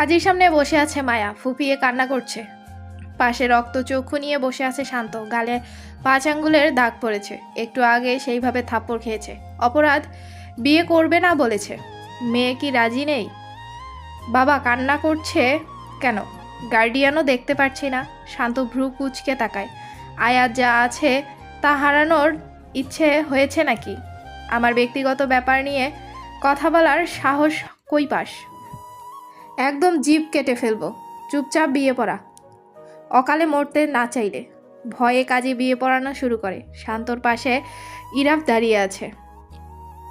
কাজীর সামনে বসে আছে মায়া, ফুপিয়ে কান্না করছে। পাশে রক্ত চক্ষু নিয়ে বসে আছে শান্ত, গালে পাঁচ আঙ্গুলের দাগ পড়েছে। একটু আগে সেইভাবে থাপ্পড় খেয়েছে। অপরাধ, বিয়ে করবে না বলেছে। মেয়ে কি রাজি নেই? বাবা কান্না করছে কেন? গার্ডিয়ানও দেখতে পাচ্ছি না। শান্ত ভ্রু কুচকে তাকায়। আয়াত যা আছে তা হারানোর ইচ্ছে হয়েছে নাকি? আমার ব্যক্তিগত ব্যাপার নিয়ে কথা বলার সাহস কই পাস? একদম জিভ কেটে ফেলব। চুপচাপ বিয়ে পড়া। অকালে মরতে না চাইলে। ভয়ে কাজে বিয়ে পড়ানো শুরু করে। শান্তর পাশে ইরাফ দাঁড়িয়ে আছে।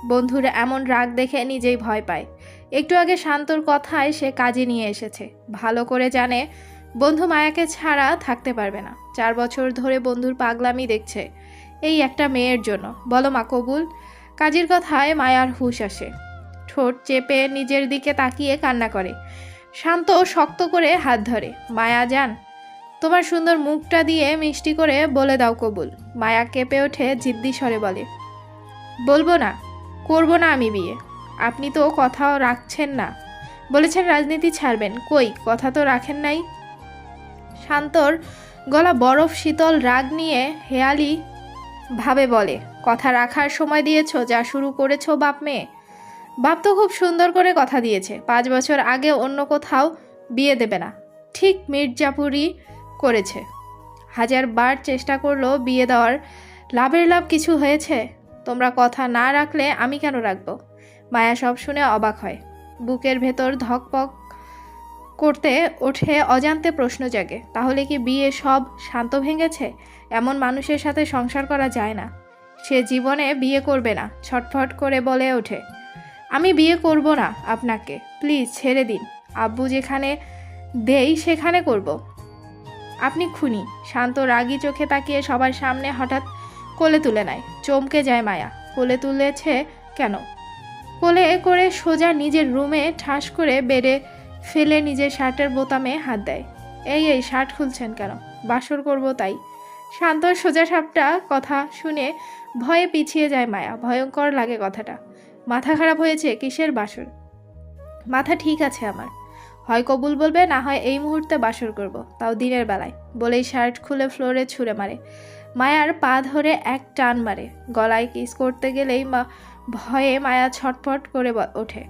বন্ধুর এমন রাগ দেখে নিজেই ভয় পায়। একটু আগে শান্তর কথায় সে কাজে নিয়ে এসেছে। ভালো করে জানে বন্ধু মায়াকে ছাড়া থাকতে পারবে না। চার বছর ধরে বন্ধুর পাগলামি দেখছে এই একটা মেয়ের জন্য। বলো মা, কবুল? কাজের কথায় মায়ার হুশ আসে। ঠোঁট চেপে নিজের দিকে তাকিয়ে কান্না করে। শান্ত শক্ত করে হাত ধরে, মায়া, যান। তোমার সুন্দর মুখটা দিয়ে মিষ্টি করে বলে দাও কবুল। মায়া কেঁপে ওঠে, জিদ্দি স্বরে বলে, বলব না, করব না আমি বিয়ে। আপনি তো কথাও রাখছেন না। বলেছেন রাজনীতি ছাড়বেন। কই, কথা তো রাখেন নাই? শান্তর গলা বরফ, শীতল রাগ নিয়ে হেয়ালি ভাবে বলে, কথা রাখার সময় দিয়েছ, যা শুরু করেছ, বাপ মেয়ে। বাপ তো খুব সুন্দর করে কথা দিয়েছে। পাঁচ বছর আগে অন্য কোথাও বিয়ে দেবে না। ঠিক মির্জাপুরি করেছে। হাজার বার চেষ্টা করল বিয়ে দেওয়ার লাভের লাভ কিছু হয়েছে? তোমরা কথা না রাখলে আমি কেন রাখব? মায়া সব শুনে অবাক হয়। বুকের ভেতর ধকপক করতে ওঠে অজান্তে প্রশ্ন জাগে, তাহলে কি বিয়ে সব শান্ত ভেঙেছে? এমন মানুষের সাথে সংসার করা যায় না। সে জীবনে বিয়ে করবে না, ছটফট করে বলে ওঠে। আমি বিয়ে করব না আপনাকে। প্লিজ ছেড়ে দিন। আব্বু যেখানে দেই সেখানে করব। আপনি খুনি। শান্ত রাগী চোখে তাকিয়ে সবার সামনে হঠাৎ কোলে তুলে নেয়। চমকে যায় মায়া। কোলে তুলেছে কেন? কোলে করে সোজা নিজের রুমে ঠাস করে বেড়ে ফেলে নিজের শার্টের বোতামে হাত দেয়। এই এই, শার্ট খুলছেন কেন? বাসর করব তাই। শান্তর সোজা সাপটা কথা শুনে ভয়ে পিছিয়ে যায় মায়া। ভয়ঙ্কর লাগে কথাটা। মাথা খারাপ হয়েছে, কিসের বাসর? মাথা ঠিক আছে আমার। হয় কবুল বলবে, না হয় এই মুহূর্তে বাসর করব, তাও দিনের বেলায়। বলেই শার্ট খুলে ফ্লোরে ছুঁড়ে মারে। মায়ার পা ধরে এক টান মারে। গলায় কিস করতে গেলেই মা ভয়ে মায়া ছটফট করে ওঠে।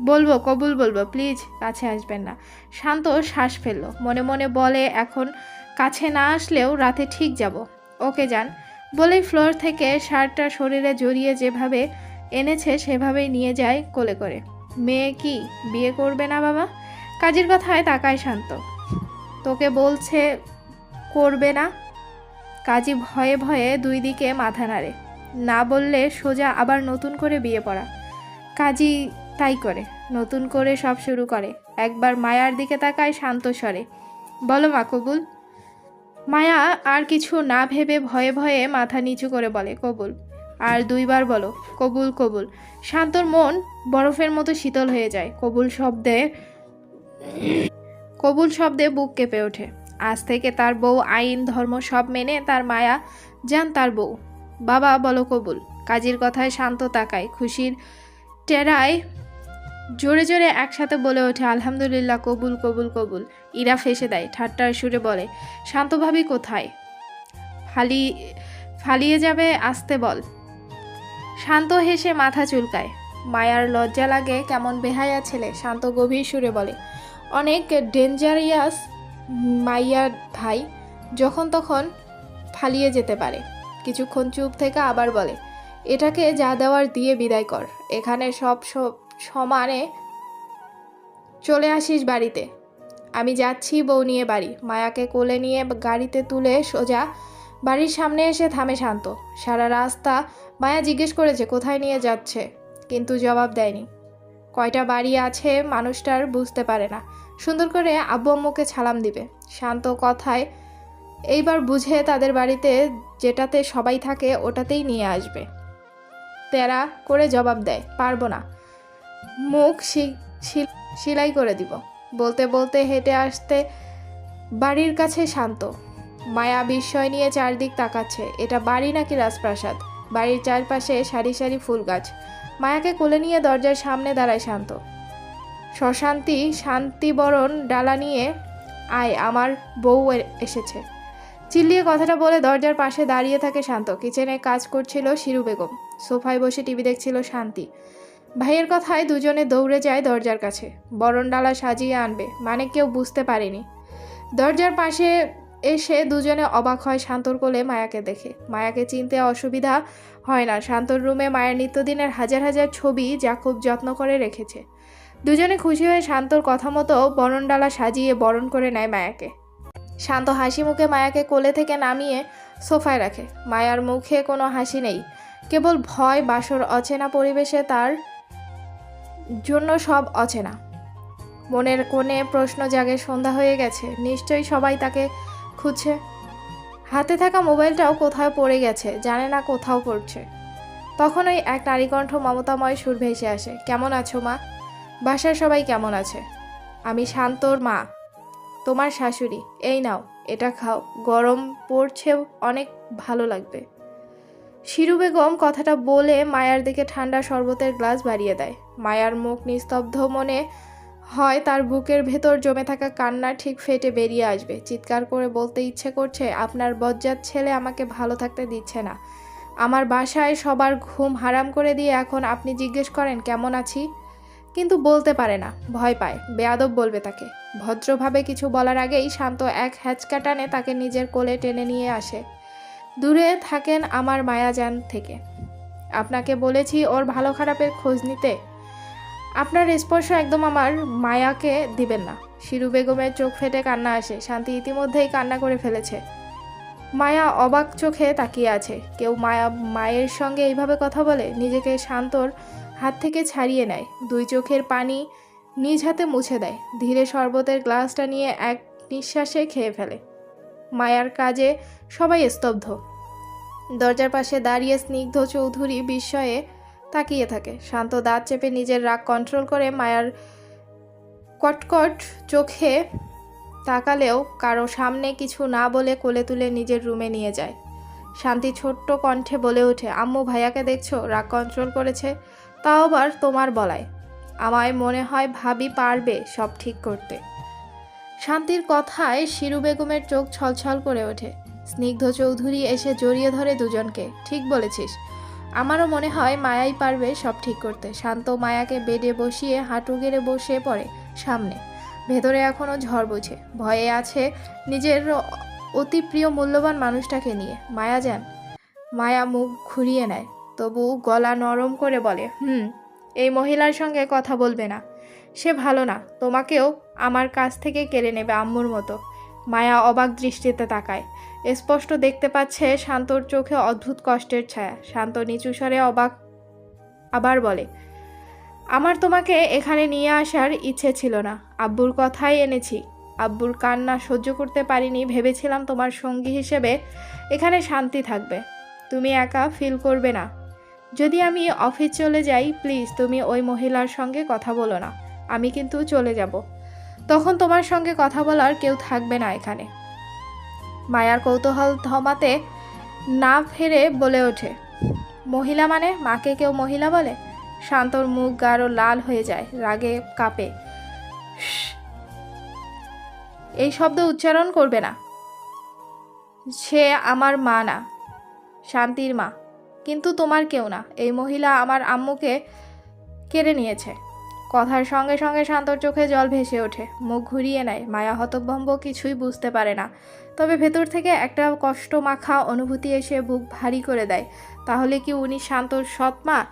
বলব, কবুল বলব, প্লিজ, কাছে আসবেন না। শান্ত শ্বাস ফেলল। মনে মনে বলে, এখন কাছে না আসলেও রাতে ঠিক যাব। ওকে যান। বলেই ফ্লোর থেকে শার্টটা শরীরে জড়িয়ে যেভাবে এনেছে সেভাবেই নিয়ে যায় কোলে করে। মেয়ে কি বিয়ে করবে না বাবা? কাজের কথায় তাকায় শান্ত। তোকে বলছে করবে না। কাজী ভয়ে ভয়ে দুই দিকে মাথা নাড়ে। না বললে সোজা আবার নতুন করে বিয়ে পড়া। কাজী তাই করে, নতুন করে সব শুরু করে। একবার মায়ার দিকে তাকায় শান্ত স্বরে, বলো মা কবুল। মায়া আর কিছু না ভেবে ভয়ে ভয়ে মাথা নিচু করে বলে, কবুল। আর দুইবার বলো, কবুল কবুল। শান্তর মন বরফের মতো শীতল হয়ে যায়। কবুল শব্দে কবুল শব্দে বুক কেঁপে ওঠে। আজ থেকে তার বউ আইন, ধর্ম সব মেনে তার মায়া যান তার বউ। বাবা, বলো কবুল। কাজীর কথায় শান্ত তাকায়। খুশির টেরায় জোরে জোরে একসাথে বলে ওঠে, আলহামদুলিল্লাহ, কবুল কবুল কবুল। ইরা ফেসে দেয়, ঠাট্টার সুরে বলে শান্তভাবি কোথায়? ফালি, ফালিয়ে যাবে, আসতে বল। শান্ত হেসে মাথা চুলকায়। মায়ার লজ্জা লাগে কেমন বেহায়া ছেলে, শান্ত গভীর সুরে বলে। অনেক ডেঞ্জারিয়াস মাইয়ার ভাই যখন তখন ফালিয়ে যেতে পারে। কিছুক্ষণ চুপ থেকে আবার বলে, এটাকে যা দেওয়ার দিয়ে বিদায় কর। এখানে সব সব সমানে চলে আসিস বাড়িতে। আমি যাচ্ছি বউ নিয়ে বাড়ি। মায়াকে কোলে নিয়ে গাড়িতে তুলে সোজা বাড়ির সামনে এসে থামে শান্ত। সারা রাস্তা মায়া জিজ্ঞেস করেছে, কোথায় নিয়ে যাচ্ছে? কিন্তু জবাব দেয়নি। কয়টা বাড়ি আছে মানুষটার বুঝতে পারে না। সুন্দর করে আব্বু আম্মুকে ছালাম দিবে। শান্ত কথায় এইবার বুঝে তাদের বাড়িতে যেটাতে সবাই থাকে ওটাতেই নিয়ে আসবে। তেরা করে জবাব দেয়, পারব না। মুখ সেলাই করে দিব। বলতে বলতে হেঁটে আসতে বাড়ির কাছে শান্ত। মায়া বিস্ময় নিয়ে চারদিক তাকাচ্ছে। এটা বাড়ি নাকি রাজপ্রাসাদ? বাড়ির চারপাশে সারি সারি ফুল গাছ মায়াকে কোলে নিয়ে দরজার সামনে দাঁড়ায় শান্ত। শশান্তি শান্তিবরণ ডালা নিয়ে, আয়, আমার বউ এসেছে। চিল্লিয়ে কথাটা বলে দরজার পাশে দাঁড়িয়ে থাকে শান্ত। কিচেনে কাজ করছিল শিরু বেগম। সোফায় বসে টিভি দেখছিল শান্তি। ভাইয়ের কথায় দুজনে দৌড়ে যায় দরজার কাছে। বরণ ডালা সাজিয়ে আনবে মানে কেউ বুঝতে পারেনি। দরজার পাশে এসে দুজনে অবাক হয় শান্তর কোলে মায়াকে দেখে। মায়াকে চিনতে অসুবিধা হয় না। শান্তর রুমে মায়ের নিত্যদিনের হাজার হাজার ছবি যা খুব যত্ন করে রেখেছে। দুজনে খুশি হয়ে শান্তর কথা মতো বরণডালা সাজিয়ে বরণ করে নেয় মায়াকে। শান্ত হাসি মুখে মায়াকে কোলে থেকে নামিয়ে সোফায় রাখে। মায়ার মুখে কোনো হাসি নেই। কেবল ভয়, বাসর অচেনা পরিবেশে তার জন্য সব অচেনা। মনের কোণে প্রশ্ন জাগে সন্ধ্যা হয়ে গেছে। নিশ্চয়ই সবাই তাকে খুঁজছে। হাতে থাকা মোবাইলটাও কোথাও পড়ে গেছে, জানে না কোথাও পড়ছে। তখনই এক নারীকণ্ঠ মমতাময় সুর ভেসে আসে, কেমন আছো মা? বাসার সবাই কেমন আছে? আমি শান্তর মা। তোমার শাশুড়ি, এই নাও, এটা খাও, গরম পড়ছে, অনেক ভালো লাগবে। শিরু বেগম কথাটা বলে মায়ার দিকে ঠান্ডা শরবতের গ্লাস বাড়িয়ে দেয়। মায়ার মুখ নিস্তব্ধ মনে হয় তার বুকের ভেতর জমে থাকা কান্না ঠিক ফেটে বেরিয়ে আসবে। চিৎকার করে বলতে ইচ্ছে করছে, আপনার বজ্জাত ছেলে আমাকে ভালো থাকতে দিচ্ছে না। আমার বাসায় সবার ঘুম হারাম করে দিয়ে এখন আপনি জিজ্ঞেস করেন, কেমন আছি? কিন্তু বলতে পারে না, ভয় পায়, বেয়াদব বলবে তাকে। ভদ্রভাবে কিছু বলার আগেই শান্ত এক হ্যাচকা টানে তাকে নিজের কোলে টেনে নিয়ে আসে। দূরে থাকেন আমার মায়াজান থেকে। আপনাকে বলেছি ওর ভালো খারাপের খোঁজ নিতে। আপনার স্পর্শ একদম আমার মায়াকে দিবেন না। শিরু বেগমের চোখ ফেটে কান্না আসে। শান্তি ইতিমধ্যেই কান্না করে ফেলেছে। মায়া অবাক চোখে তাকিয়ে আছে। কেউ মায়া, মায়ের সঙ্গে এইভাবে কথা বলে, নিজেকে শান্তর হাত থেকে ছাড়িয়ে নেয়। দুই চোখের পানি নিজ হাতে মুছে দেয়। ধীরে শরবতের গ্লাসটা নিয়ে এক নিঃশ্বাসে খেয়ে ফেলে। মায়ার কাজে সবাই স্তব্ধ। দরজার পাশে দাঁড়িয়ে স্নিগ্ধ চৌধুরী বিস্ময়ে তাকিয়ে থাকে। শান্ত দাঁত চেপে নিজের রাগ কন্ট্রোল করে মায়ার কটকট চোখে তাকালেও কারও সামনে কিছু না বলে কোলে তুলে নিজের রুমে নিয়ে যায়। শান্তি ছোট্ট কণ্ঠে বলে ওঠে, আম্মু, ভাইয়াকে দেখছ? রাগ কন্ট্রোল করেছে। তাও আবার তোমার বলায়। আমায় মনে হয় ভাবি পারবে সব ঠিক করতে। শান্তির কথায় শিরু বেগমের চোখ ছলছল করে ওঠে। স্নিগ্ধ চৌধুরী এসে জড়িয়ে ধরে দুজনকে। ঠিক বলেছিস। আমারও মনে হয় মায়াই পারবে সব ঠিক করতে। শান্ত মায়াকে বেডে বসিয়ে, হাঁটু গেড়ে বসে পড়ে সামনে। ভেতরে এখনও ঝড় বোঝে ভয়ে আছে নিজের অতি প্রিয় মূল্যবান মানুষটাকে নিয়ে। মায়া যান, মায়া মুখ ঘুরিয়ে নেয়। তবু গলা নরম করে বলে, হুম, এই মহিলার সঙ্গে কথা বলবে না। সে ভালো না। তোমাকেও আমার কাছ থেকে কেড়ে নেবে আম্মুর মতো। মায়া অবাক দৃষ্টিতে তাকায়। স্পষ্ট দেখতে পাচ্ছে শান্তর চোখে অদ্ভুত কষ্টের ছায়া। শান্ত নিচু স্বরে অবাক আবার বলে, আমার তোমাকে এখানে নিয়ে আসার ইচ্ছে ছিল না। আব্বুর কথাই এনেছি। আব্বুর কান্না সহ্য করতে পারিনি। ভেবেছিলাম তোমার সঙ্গী হিসেবে এখানে শান্তি থাকবে। তুমি একা ফিল করবে না। যদি আমি অফিস চলে যাই প্লিজ তুমি ওই মহিলার সঙ্গে কথা বলো না। আমি কিন্তু চলে যাব। তখন তোমার সঙ্গে কথা বলার কেউ থাকবে না এখানে। মায়ার কৌতূহল থমাতে না ফেরে বলে ওঠে। মহিলা মানে মাকে কেউ মহিলা বলে? শান্তর মুখ গাঢ় লাল হয়ে যায়, রাগে কাঁপে। এই শব্দ উচ্চারণ করবে না। সে আমার মা না, শান্তির মা। কিন্তু তোমার কেউ না। এই মহিলা আমার আম্মুকে কেড়ে নিয়েছে। কথার সঙ্গে সঙ্গে শান্তর চোখে জল ভেসে ওঠে। মুখ ঘুরিয়ে নেয়। মায়া হতভম্ব কিছুই বুঝতে পারে না। তবে ভেতর থেকে একটা কষ্ট মাখা অনুভূতি এসে বুক ভারী করে দেয়। তাহলে কি উনি শান্তর সৎ মা?